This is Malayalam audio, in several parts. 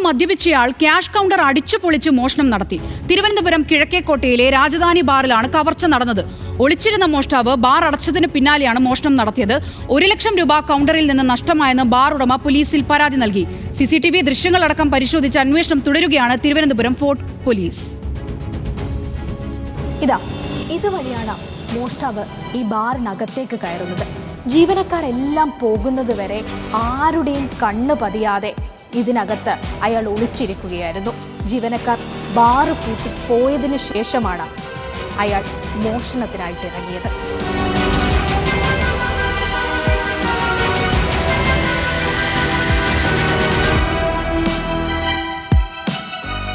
നിന്ന് മദ്യപിച്ചയാൾ ക്യാഷ് കൗണ്ടർ അടിച്ചു പൊളിച്ച് മോഷണം നടത്തി. തിരുവനന്തപുരം കിഴക്കേക്കോട്ടയിലെ രാജധാനി ബാറിലാണ് കവർച്ച നടന്നത്. ഒളിച്ചിരുന്ന മോഷ്ടാവ് ബാർ അടച്ചതിന് പിന്നാലെയാണ് മോഷണം നടത്തിയത്. ഒരു ലക്ഷം രൂപ കൗണ്ടറിൽ നിന്ന് നഷ്ടമായെന്ന് ബാർ ഉടമ പോലീസിൽ പരാതി നൽകി. സി സി ടി വി ദൃശ്യങ്ങളടക്കം പരിശോധിച്ച് അന്വേഷണം തുടരുകയാണ് തിരുവനന്തപുരം ഫോർട്ട് പോലീസ്. ഇതാ ഇതുവഴിയാണ് മോഷ്ടാവ് ഈ ബാറിനകത്തേക്ക് കയറുന്നത്. ജീവനക്കാരെല്ലാം പോകുന്നത് വരെ ആരുടെയും കണ്ണ് പതിയാതെ ഇതിനകത്ത് അയാൾ ഒളിച്ചിരിക്കുകയായിരുന്നു. ജീവനക്കാർ ബാറ് പൂട്ടി പോയതിനു ശേഷമാണ് അയാൾ മോഷണത്തിനായിട്ട് ഇറങ്ങിയത്.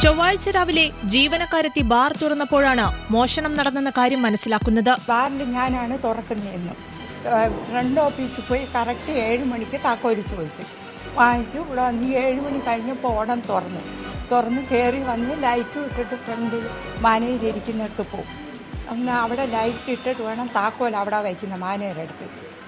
ചൊവ്വാഴ്ച രാവിലെ ജീവനക്കാരെത്തി ബാർ തുറന്നപ്പോഴാണ് മോഷണം നടന്നെന്ന കാര്യം മനസ്സിലാക്കുന്നത്. ബാറിൽ ഞാനാണ് തുറക്കുന്നതെന്നും ഫ്രണ്ട് ഓഫീസിൽ പോയി കറക്റ്റ് ഏഴ് മണിക്ക് താക്കോൽ ചോദിച്ചു. വാങ്ങിച്ചു. ഇവിടെ വന്ന് ഏഴ് മണി കഴിഞ്ഞപ്പോൾ ഓടം തുറന്നു. തുറന്ന് കയറി വന്ന് ലൈറ്റ് ഇട്ടിട്ട് ഫ്രണ്ടിൽ മാനേജർ ഇരിക്കുന്നിടത്ത് പോകും അന്ന് അവിടെ ലൈറ്റ് ഇട്ടിട്ട് വേണം താക്കോൽ അവിടെ വയ്ക്കുന്ന മാനേജരുടെ അടുത്ത്.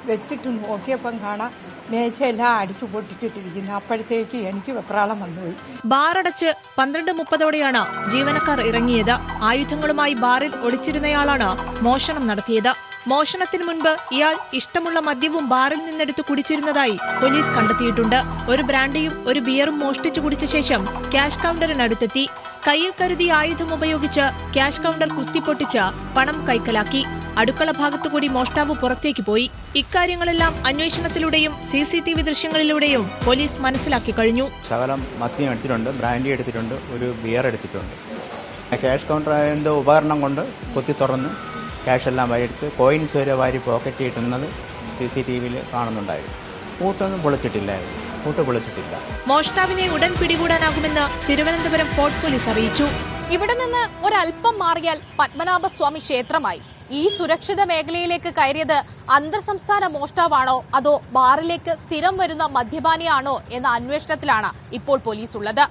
വെച്ചിട്ട് നോക്കിയപ്പം കാണാം മേശയെല്ലാം അടിച്ചു പൊട്ടിച്ചിട്ടിരിക്കുന്നു. അപ്പോഴത്തേക്ക് എനിക്ക് വെപ്രാളം വന്നുപോയി. ബാറടച്ച് പന്ത്രണ്ട് മുപ്പതോടെയാണ് ജീവനക്കാർ ഇറങ്ങിയത്. ആയുധങ്ങളുമായി ബാറിൽ ഒളിച്ചിരുന്നയാളാണ് മോഷണം നടത്തിയത്. മോഷണത്തിന് മുൻപ് ഇയാൾ ഇഷ്ടമുള്ള മദ്യവും ബാറിൽ നിന്നെടുത്ത് കുടിച്ചിരുന്നതായി പോലീസ് കണ്ടെത്തിയിട്ടുണ്ട്. ഒരു ബ്രാൻഡിയും ഒരു ബിയറും മോഷ്ടിച്ചു കുടിച്ച ശേഷം ക്യാഷ് കൗണ്ടറിനടുത്തെത്തി. കയ്യിൽ കരുതി ആയുധം ഉപയോഗിച്ച് ക്യാഷ് കൗണ്ടർ കുത്തിപ്പൊട്ടിച്ച് പണം കൈക്കലാക്കി. അടുക്കള ഭാഗത്തുകൂടി മോഷ്ടാവ് പുറത്തേക്ക് പോയി. ഇക്കാര്യങ്ങളെല്ലാം അന്വേഷണത്തിലൂടെയും സി സി ടി വി ദൃശ്യങ്ങളിലൂടെയും പോലീസ് മനസ്സിലാക്കി കഴിഞ്ഞു. ശകലം മദ്യം എടുത്തിട്ടുണ്ട് ബ്രാൻഡി എടുത്തിട്ടുണ്ട് ഒരു ബിയർ എടുത്തിട്ടുണ്ട്. ക്യാഷ് കൗണ്ടർ ഉപകരണം കൊണ്ട് കൊത്തി തുറന്ന് ക്യാഷ് എല്ലാം വാരിയെടുത്ത് കോയിൻസ് വരെ വാരി പോക്കറ്റ് ഇട്ടുന്നത് സി സി ടി വിയിൽ കാണുന്നുണ്ടായിരുന്നു. കൂട്ടൊന്നും പൊളിച്ചിട്ടില്ലായിരുന്നു. കൂട്ട് പൊളിച്ചിട്ടില്ല. മോഷ്ടാവിനെ ഉടൻ പിടികൂടാനാകുമെന്ന് തിരുവനന്തപുരം ഫോർട്ട് പോലീസ് അറിയിച്ചു. ഇവിടെ നിന്ന് ഒരല്പം മാറിയാൽ പത്മനാഭസ്വാമി ക്ഷേത്രമായി. ഈ സുരക്ഷിത മേഖലയിലേക്ക് കയറിയത് അന്തർ സംസ്ഥാന മോഷ്ടാവാണോ അതോ ബാറിലേക്ക് സ്ഥിരം വരുന്ന മദ്യപാനിയാണോ എന്ന അന്വേഷണത്തിലാണ് ഇപ്പോൾ പോലീസ് ഉള്ളത്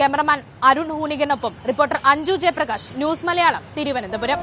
ക്യാമറമാൻ അരുൺ ഹൂണികനൊപ്പം റിപ്പോർട്ടർ അഞ്ജു ജയപ്രകാശ് ന്യൂസ് മലയാളം തിരുവനന്തപുരം.